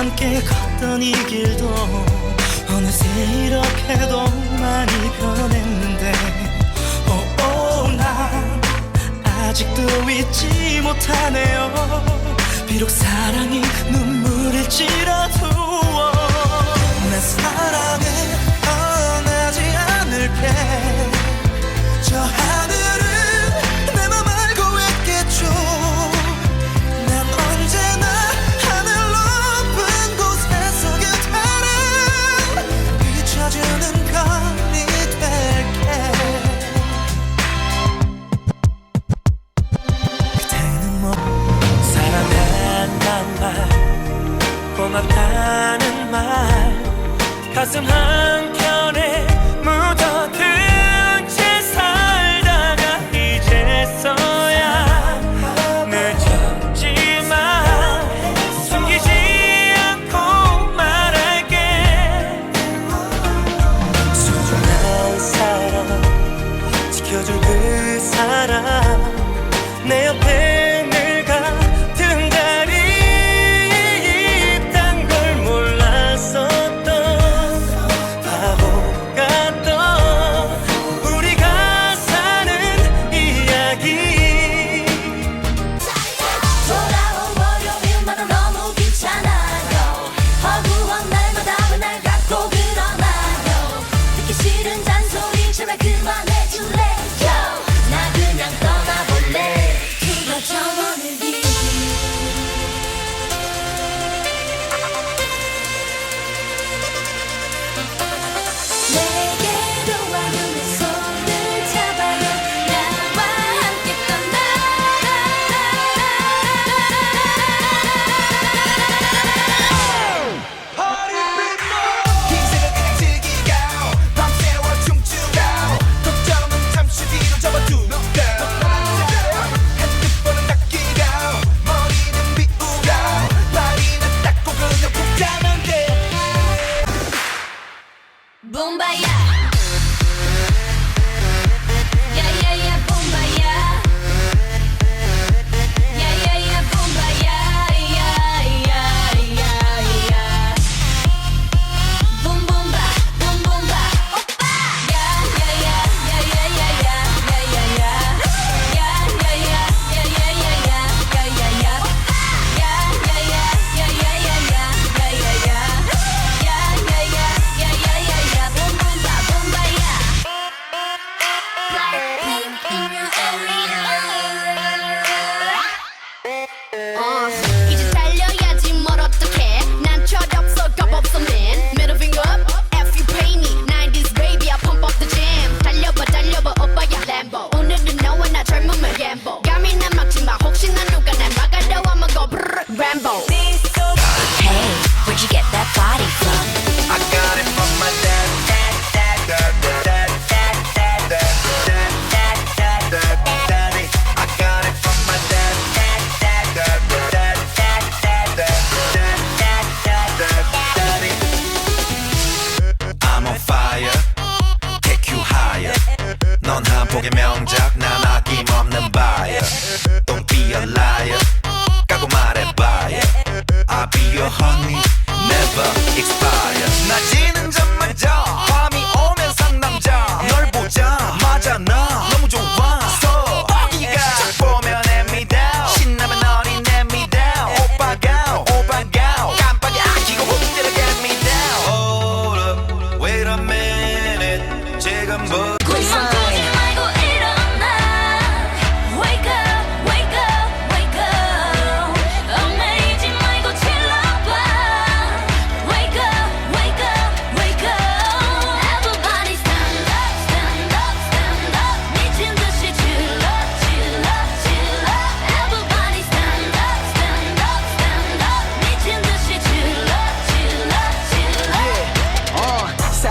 함께 걷던 이 길도 어느새 이렇게도 많이 변했는데 오난 아직도 잊지 못하네요. 비록 사랑이 눈물을 찔러두어 내 사랑을 떠나지 않을게 저 하늘 somehow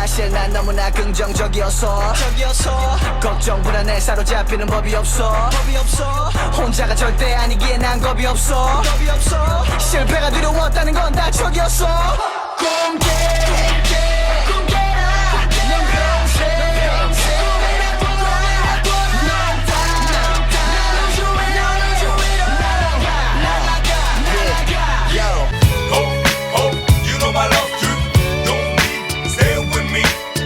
사실 난 너무나 긍정적이어서 걱정 불안에 사로잡히는 법이 없어. 법이 없어. 혼자가 절대 아니기에 난 겁이 없어. 겁이 없어. 실패가 두려웠다는 건 다 적이었어. 공개.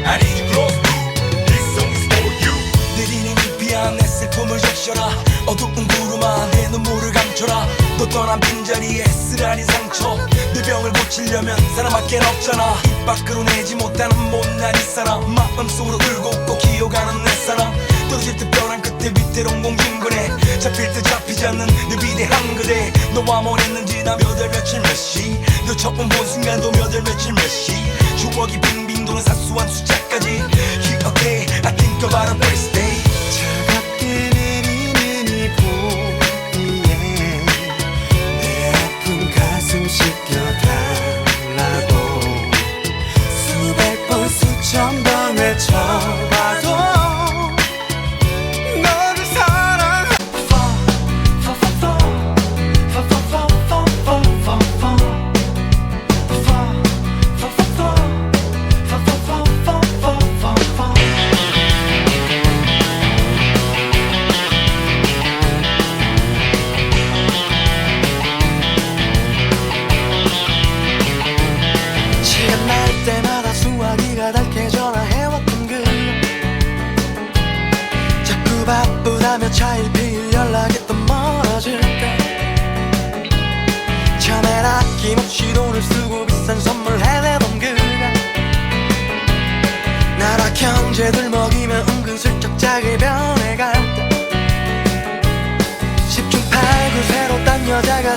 I need you close to This song for you 느리는 피한 내 슬픔을 적셔라 어두운 구름아 내 눈물을 감춰라 너 떠난 빈자리에 쓰라린 상처 내 병을 고치려면 사람밖에 없잖아 입 밖으로 내지 못하는 못난 이 사람 마음속으로 울고 또 기억하는 내 사람 떨어질 듯 벼랑 끝 때 위태로운 공중근에 잡힐 듯 잡히지 않는 내 위대한 그대. 너와 뭘 했는지 나 몇 월 며칠 몇시 너 처음 본 순간도 몇 월 며칠 몇시? 추억이 빙빙 도는 사소한 숫자까지. 기억해. I think about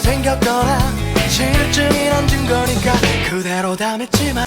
생겼거나 실증이란 증거니까 그대로 담했지만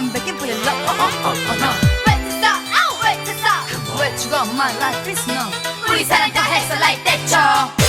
부릴러. 어어어어 왜됐어 아우 왜 죽어 my life is no. 우리 사랑 다 했어 like that 죠